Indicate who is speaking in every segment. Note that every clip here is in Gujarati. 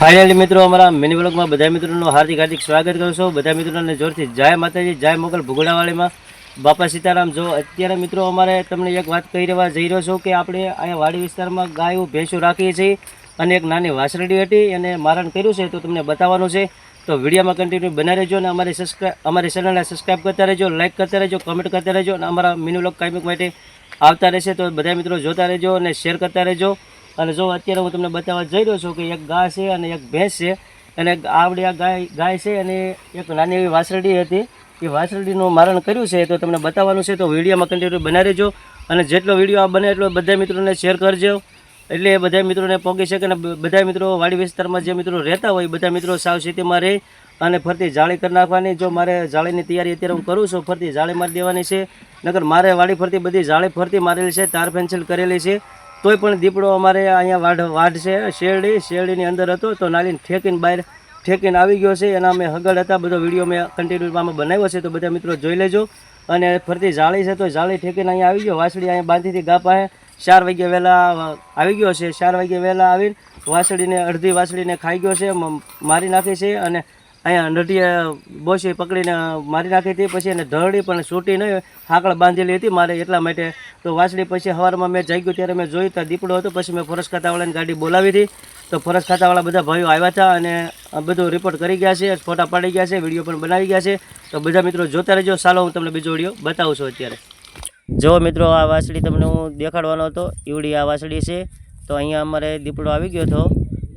Speaker 1: ફાઇનલી મિત્રો, અમારા મિની બ્લોગમાં બધા મિત્રોનું હાર્દિક હાર્દિક સ્વાગત કરું છું. બધા મિત્રોને જોરથી જય માતાજી, જય મોગલ ભુગડાવાળીમાં બાપા સીતારામ, જો અત્યારે મિત્રો અમારે તમને એક વાત કહી રહેવા જઈ રહ્યો છું કે આપણે અહીંયા વાડી વિસ્તારમાં ગાયો, ભેંસો રાખીએ છીએ અને એક નાની વાસરડી હતી અને મારણ કર્યું છે તો તમને બતાવવાનું છે. તો વિડીયોમાં કન્ટિન્યુ બનાવી રહેજો અને અમારી સબસ્ક્રાઈબ અમારી ચેનલને સબસ્ક્રાઈબ કરતા રહેજો લાઇક કરતા રહેજો કમેન્ટ કરતા રહેજો અને અમારા મિની બ્લોગ કાયમિક માટે આવતા રહેશે તો બધા મિત્રો જોતા રહેજો અને શેર કરતા રહેજો. અને જો અત્યારે હું તમને બતાવવા જઈ રહ્યો છું કે એક ગાય છે અને એક ભેંસ છે, અને આવડી આ ગાય ગાય છે અને એક નાની એવી વાસરડી હતી. એ વાસરડીનું મારણ કર્યું છે તો તમને બતાવવાનું છે તો વિડીયોમાં કન્ટિન્યુ બનાવી રહેજો. અને જેટલો વીડિયો આ બને એટલો બધા મિત્રોને શેર કરજો. એટલે એ બધા મિત્રોને પોગી શકે અને બધા મિત્રો વાડી વિસ્તારમાં જે મિત્રો રહેતા હોય બધા મિત્રો સાવચેતીમાં રહે અને ફરતી જાળી કરી નાખવાની. જો મારે જાળીની તૈયારી અત્યારે હું કરું છું ફરતી જાળી મારી દેવાની છે. નકર મારે વાડી ફરતી બધી જાળી ફરતી મારેલી છે, તાર પેન્સિલ કરેલી છે. તોય પણ દીપડો અમારે અહીંયા વાઢ વાઢ છે. શેરડી, શેરડીની અંદર હતો, તો નાલીને ઠેકીને બહાર, ઠેકીને આવી ગયો છે. એના અમે હગડ હતા, બધો વીડિયો મેં કન્ટિન્યુમાં બનાવ્યો છે. તો બધા મિત્રો જોઈ લેજો. અને ફરતી જાળી છે, તો જાળી ઠેકીને અહીંયા આવી ગયો. વાસળી અહીંયા બાંધીથી ગા ચાર વાગ્યા વહેલા આવી ગયો છે. ચાર વાગ્યા વહેલા આવીને વાસળીને અડધી વાસળીને ખાઈ ગયો છે. મારી નાખી છે અને અહીંયા નઢીએ બોસી પકડીને મારી નાખી હતી. પછી એને ધરડી પણ છૂટી નહીં. હાકળ બાંધેલી હતી મારે એટલા માટે. તો વાંસળી પછી સવારમાં મેં જાગ્યું ત્યારે મેં જોયું તો દીપડો હતો. પછી મેં ફરસ ખાતાવાળાની ગાડી બોલાવી હતી. તો ફોરેસ્ટ ખાતાવાળા બધા ભાઈઓ આવ્યા હતા અને બધું રિપોર્ટ કરી ગયા છે, ફોટા પાડી ગયા છે વીડિયો પણ બનાવી ગયા છે. તો બધા મિત્રો જોતા રહેજો. ચાલો હું તમને બીજો વીડિયો બતાવું છું અત્યારે. જો મિત્રો, આ વાસળી તમને હું દેખાડવાનો હતો. ઈવડી આ વાસડી છે. તો અહીંયા અમારે દીપડો આવી ગયો હતો.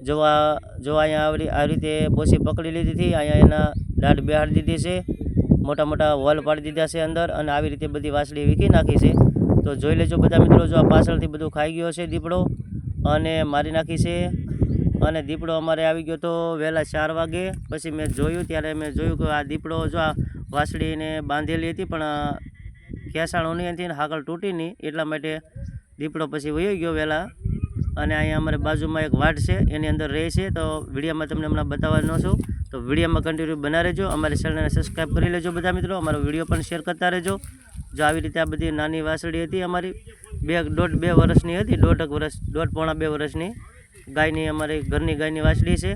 Speaker 1: જો આ, જો અહીંયા આવડી, આ રીતે બોસી પકડી લીધી હતી, અહીંયા એના દાઢ બિહાડી દીધી છે, મોટા મોટા વોલ પાડી દીધા છે અંદર, અને આવી રીતે બધી વાસળી વીખી નાખી છે. તો જોઈ લેજો બધા મિત્રો, જો આ પાછળથી બધું ખાઈ ગયો છે દીપડો, અને મારી નાખી છે. અને દીપડો અમારે આવી ગયો તો વહેલા ચાર વાગે, પછી મેં જોયું, ત્યારે મેં જોયું કે આ દીપડો જો આ વાસળીને બાંધેલી હતી, પણ નહીં હતી ને તૂટી નહીં, એટલા માટે દીપડો પછી વયો ગયો વહેલા. અને અહીંયા અમારે બાજુમાં એક વાટ છે, એની અંદર રહે છે, તો વિડીયોમાં તમને હમણાં બતાવવાનો છું. તો વિડીયોમાં કન્ટિન્યુ બના રહેજો, અમારી ચેનલને સબસ્ક્રાઈબ કરી લેજો બધા મિત્રો, અમારો વીડિયો પણ શેર કરતા રહેજો. જો આવી રીતે આ બધી નાની વાસળી હતી અમારી, બે દોઢ બે વર્ષની હતી, દોઢ વર્ષ, દોઢ પોણા બે વર્ષની. ગાયની અમારી ઘરની ગાયની વાસળી છે.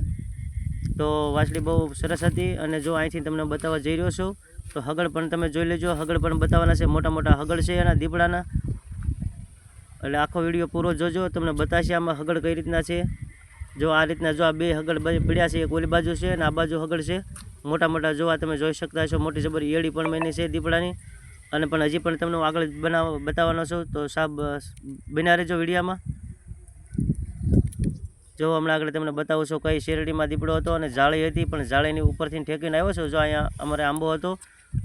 Speaker 1: તો વાસળી બહુ સરસ હતી અને જો અહીંથી તમને બતાવવા જઈ રહ્યો છું, તો હગળ પણ તમે જોઈ લેજો. હગળ પણ બતાવવાના છે, મોટા મોટા હગળ છે એના દીપડાના. એટલે આખો વીડિયો પૂરો જોજો, તમને બતાવશે આમાં હગડ કઈ રીતના છે. જો આ રીતના જો આ બે હગડ પડ્યા છે, એક ઓલી બાજુ છે અને આ બાજુ હગડ છે. મોટા મોટા જોવા તમે જોઈ શકતા છો મોટી જબર એડી પણ મહિની છે દીપડાની. અને પણ હજી પણ તમને હું આગળ બનાવ, બતાવવાનો છું. તો સાબ બિના રહેજો વિડીયામાં. જો હમણાં આગળ તમને બતાવું છું કઈ શેરડીમાં દીપડો હતો અને જાળી હતી, પણ જાળીની ઉપરથી ઠેકીને આવ્યો છે. જો અહીંયા અમારે આંબો હતો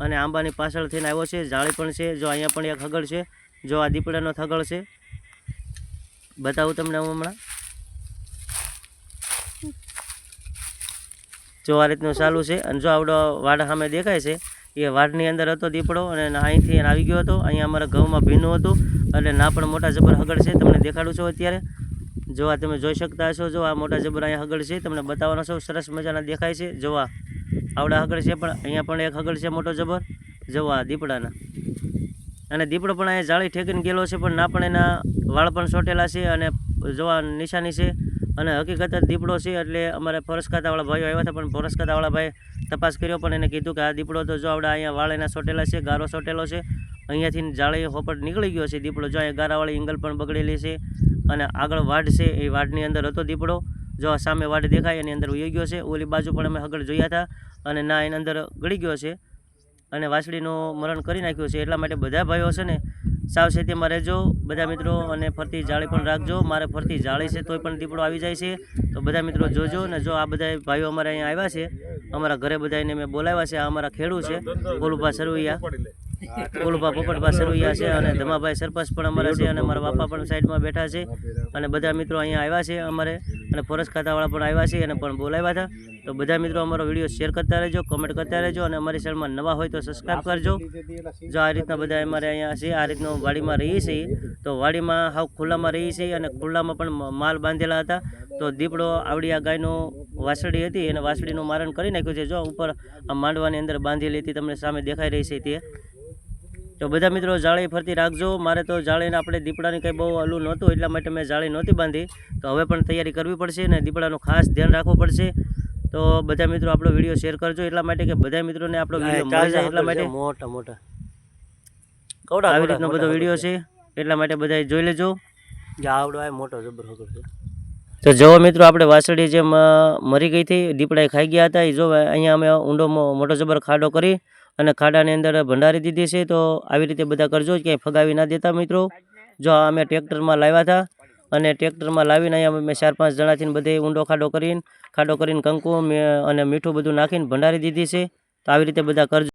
Speaker 1: અને આંબાની પાછળથી આવ્યો છે જાળી પણ છે. જો અહીંયા પણ એક હગડ છે, જો આ દીપડાનો થગડ છે. બતાવું તમને હું હમણાં? જો આ રીતનું ચાલુ છે, અને જો આવડો વાડ સામે દેખાય છે, એ વાડની અંદર હતો દીપડો, અને અહીંથી આવી ગયો હતો, અહીંયા અમારા ઘઉંમાં ભીનું હતું, એટલે ના પણ મોટા જબર હગડ છે, તમને દેખાડું છું અત્યારે. જો આ તમે જોઈ શકતા હશો, જો આ મોટા જબર અહીંયા હગડ છે, તમને બતાવવાનો છો સરસ મજાના દેખાય છે. જોવા આવડા હગડ છે, પણ અહીંયા પણ એક હગડ છે મોટો જબર. જોવા દીપડાના. અને દીપડો પણ અહીંયા જાળી ઠેકીને ગયેલો છે, પણ ના પણ એના વાળ પણ ચોટેલા છે અને જોવા નિશાની છે. અને હકીકત દીપડો છે, એટલે અમારે ફોરેસ્ટ ખાતાવાળા ભાઈઓ આવ્યા હતા, પણ ફોરેસ્ટ ખાતાવાળા ભાઈ તપાસ કર્યો, પણ એને કીધું કે આ દીપડો તો જો આવડા અહીંયા વાળ એના ચોટેલા છે, ગારો ચોટેલો છે, અહીંયાથી જાળી હોપટ નીકળી ગયો છે દીપડો, જો અહીંયા ગારાવાળી એંગલ પણ બગડેલી છે અને આગળ વાડ છે, એ વાડની અંદર હતો દીપડો, જો સામે વાડ દેખાય એની અંદર ઉઈ ગયો છે, ઓલી બાજુ પણ અમે આગળ જોયા હતા અને ના એની અંદર ગળી ગયો છે. અને વાસળીનું મરણ કરી નાખ્યું છે, એટલા માટે બધા ભાઈઓ છે ને સાવચેતીમાં રહેજો. બધા મિત્રો અને ફરતી જાળી પણ રાખજો. મારે ફરતી જાળી છે તોય પણ દીપડો આવી જાય છે. તો બધા મિત્રો જોજો અને જો આ બધા ભાઈઓ અમારે અહીંયા આવ્યા છે, અમારા ઘરે બધાને મેં બોલાવ્યા છે, આ અમારા ખેડૂ છે, ગોલુભા સરવૈયા. ગોલુભા પોપટભા સરવૈયા છે અને ધમાભાઈ સરપંચ પણ અમારા છે અને મારા બાપા પણ સાઈડમાં બેઠા છે. અને બધા મિત્રો અહીંયા આવ્યા છે અમારે. અને ફોરેસ્ટ ખાતાવાળા પણ આવ્યા છે અને પણ બોલાવ્યા હતા. તો બધા મિત્રો અમારો વીડિયો શેર કરતા રહેજો કમેન્ટ કરતા રહેજો અને અમારી ચેનલમાં નવા હોય તો સબસ્ક્રાઈબ કરજો. જો આ રીતના બધા અમારે અહીંયા છે આ રીતનું વાડીમાં રહીએ છીએ તો વાડીમાં હાવ ખુલ્લામાં રહીએ છીએ અને ખુલ્લામાં પણ માલ બાંધેલા હતા. તો દીપડો આવડી આ ગાયનો વાસળી હતી એને વાસળીનું મારણ કરી નાખ્યું છે. જો ઉપર આ માંડવાની અંદર બાંધેલી હતી તમને સામે દેખાઈ રહી છે તે. તો બધા મિત્રો જાળી ફરતી રાખજો. મારે તો જાળીને આપણે દીપડાની કંઈ બહુ અલું નહોતું એટલા માટે મેં જાળી નહોતી બાંધી. તો હવે પણ તૈયારી કરવી પડશે અને દીપડાનું ખાસ ધ્યાન રાખવું પડશે. તો બધા મિત્રો આપણો વીડિયો શેર કરજો એટલા માટે કે બધા મિત્રોને આપણો વીડિયો મળી જાય એટલા માટે.
Speaker 2: મોટા મોટા. કવડા
Speaker 1: આવી રીતનો બધો વીડિયો છે એટલા માટે બધા જોઈ લેજો.
Speaker 2: આવડો આ મોટો જબર
Speaker 1: તો જો મિત્રો આપણે વાસળી જેમ મરી ગઈ હતી દીપડાએ ખાઈ ગયા હતા. એ જો અહીંયા અમે ઊંડો મોટો જબર ખાડો કરી અને ખાડાની અંદર ભંડારી દીધી છે, તો આવી રીતે બધા કરજો, ક્યાંય ફગાવી ના દેતા મિત્રો. જો અમે ટ્રેક્ટરમાં લાવ્યા હતા, અને ટ્રેક્ટરમાં લાવીને અહીંયા મેં ચાર પાંચ જણાથી બધે ઊંડો ખાડો કરીને ખાડો કરીને કંકુ અને મીઠું બધું નાખીને ભંડારી દીધી છે. તો આવી રીતે બધા કરજો.